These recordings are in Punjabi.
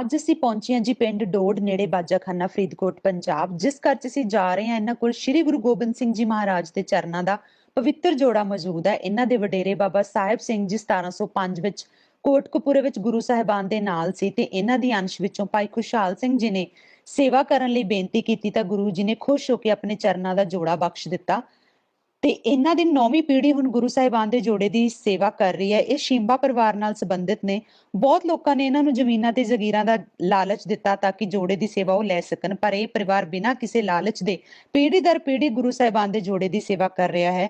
ਅੱਜ ਅਸੀਂ ਪਹੁੰਚੇ ਹਾਂ ਜੀ ਪਿੰਡ ਡੋਡ ਨੇੜੇ ਬਾਜਾਖਾਨਾ ਫਰੀਦਕੋਟ, ਪੰਜਾਬ, ਜਿਸ ਘਰ 'ਚ ਅਸੀਂ ਜਾ ਰਹੇ ਹਾਂ, ਇਹਨਾਂ ਕੋਲ ਸ੍ਰੀ ਗੁਰੂ ਗੋਬਿੰਦ ਸਿੰਘ ਜੀ ਮਹਾਰਾਜ ਦੇ ਚਰਨਾਂ ਦਾ ਪਵਿੱਤਰ ਜੋੜਾ ਮੌਜੂਦ ਹੈ। ਇਹਨਾਂ ਦੇ ਵਡੇਰੇ ਬਾਬਾ ਸਾਹਿਬ ਸਿੰਘ ਜੀ 1705 ਵਿੱਚ ਕੋਟਕਪੂਰੇ ਵਿੱਚ ਗੁਰੂ ਸਾਹਿਬਾਨ ਦੇ ਨਾਲ ਸੀ ਤੇ ਇਹਨਾਂ ਦੀ ਅੰਸ਼ ਵਿੱਚੋਂ ਭਾਈ ਖੁਸ਼ਹਾਲ ਸਿੰਘ ਜੀ ਨੇ ਸੇਵਾ ਕਰਨ ਲਈ ਬੇਨਤੀ ਕੀਤੀ ਤਾਂ ਗੁਰੂ ਜੀ ਨੇ ਖੁਸ਼ ਹੋ ਕੇ ਆਪਣੇ ਚਰਨਾਂ ਦਾ ਜੋੜਾ ਬਖਸ਼ ਦਿੱਤਾ। ਤੇ ਇਹਨਾਂ ਦੀ ਨੌਵੀਂ ਪੀੜ੍ਹੀ ਹੁਣ ਗੁਰੂ ਸਾਹਿਬਾਨ ਦੇ ਜੋੜੇ ਦੀ ਸੇਵਾ ਕਰ ਰਹੀ ਹੈ। ਇਹ ਸ਼ਿੰਬਾ ਪਰਿਵਾਰ ਨਾਲ ਸੰਬੰਧਿਤ ਨੇ। ਬਹੁਤ ਲੋਕਾਂ ਨੇ ਇਹਨਾਂ ਨੂੰ ਜ਼ਮੀਨਾਂ ਤੇ ਜ਼ਗੀਰਾਂ ਦਾ ਲਾਲਚ ਦਿੱਤਾ ਤਾਂ ਕਿ ਜੋੜੇ ਦੀ ਸੇਵਾ ਉਹ ਲੈ ਸਕਣ। ਪਰ ਇਹ ਪਰਿਵਾਰ ਬਿਨਾਂ ਕਿਸੇ ਲਾਲਚ ਦੇ ਪੀੜ੍ਹੀ ਦਰ ਪੀੜ੍ਹੀ ਗੁਰੂ ਸਾਹਿਬਾਨ ਦੇ ਜੋੜੇ ਦੀ ਸੇਵਾ ਕਰ ਰਿਹਾ ਹੈ।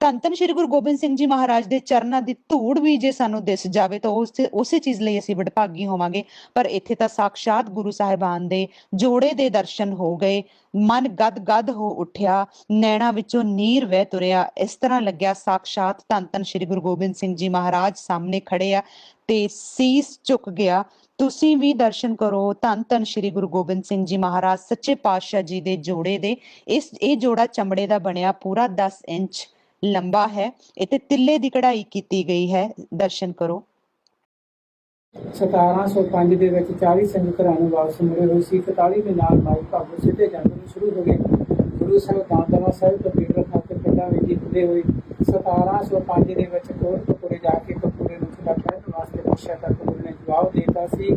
ਧੰਨ ਧੰਨ ਸ਼੍ਰੀ ਗੁਰੂ ਗੋਬਿੰਦ ਸਿੰਘ ਜੀ ਮਹਾਰਾਜ ਦੇ ਚਰਨਾਂ ਦੀ ਧੂੜ ਵੀ ਜੇ ਸਾਨੂੰ ਦਿਸ ਜਾਵੇ ਤਾਂ ਉਸੇ ਉਸੇ ਚੀਜ਼ ਲਈ ਅਸੀਂ ਵਡਭਾਗੀ ਹੋਵਾਂਗੇ। ਪਰ ਇੱਥੇ ਤਾਂ ਸਾਕਸ਼ਾਤ ਗੁਰੂ ਸਾਹਿਬਾਨ ਦੇ ਜੋੜੇ ਦੇ ਦਰਸ਼ਨ ਹੋ ਗਏ। ਮਨ ਗਦ ਗਦ ਹੋ ਉੱਠਿਆ। ਨੈਣਾ ਵਿੱਚੋਂ ਨੀਰ ਵਹਿ ਤੁਰਿਆ। ਇਸ ਤਰ੍ਹਾਂ ਲੱਗਿਆ ਸਾਕਸ਼ਾਤ ਧੰਨ ਧੰਨ ਸ਼੍ਰੀ ਗੁਰੂ ਗੋਬਿੰਦ ਸਿੰਘ ਜੀ ਮਹਾਰਾਜ ਸਾਹਮਣੇ ਖੜੇ ਆ। ਤੇ ਸੀਸ ਝੁਕ ਗਿਆ। ਤੁਸੀਂ ਵੀ ਦਰਸ਼ਨ ਕਰੋ। ਧੰਨ ਧੰਨ ਸ਼੍ਰੀ ਗੁਰੂ ਗੋਬਿੰਦ ਸਿੰਘ ਜੀ ਮਹਾਰਾਜ, ਸੱਚੇ ਪਾਤਸ਼ਾਹ ਜੀ ਦੇ ਜੋੜੇ ਦੇ। ਇਸ, ਇਹ ਜੋੜਾ ਚਮੜੇ ਦਾ ਬਣਿਆ ਪੂਰਾ 10 ਇੰਚ ਲੰਬਾ ਹੈ। ਇਤੇ ਤਿੱਲੇ ਦੀ ਕਢਾਈ ਕੀਤੀ ਗਈ ਹੈ। ਦਰਸ਼ਨ ਕਰੋ। 1705 ਦੇ ਵਿੱਚ 40 ਸਿੰਘ ਘਰਾਂ ਨੂੰ ਵਾਪਸ ਮੁੜੇ ਹੋਏ ਸੀ। 41 ਦੇ ਨਾਲ ਮਾਈ ਭਾਗੋ ਸਿੱਧੇ ਜੰਗ ਨੂੰ ਸ਼ੁਰੂ ਹੋ ਗਏ। ਗੁਰੂ ਸਾਹਿਬ ਦਾਨਦਵਾ ਸਾਹਿਬ ਤੋਂ ਪੀਟਰ ਖਾਤੇ ਪਿੰਡਾਂ ਵਿੱਚ ਜਿੱਤਦੇ ਹੋਏ। 1705 ਦੇ ਵਿੱਚ ਕੋਟਕਪੂਰੇ ਜਾ ਕੇ ਕਪੂਰੇ ਨੂੰ ਛੜਾ ਕਰਨ ਵਾਸਤੇ ਪੁੱਛਿਆ ਨੇ ਜਵਾਬ ਦਿੱਤਾ ਸੀ।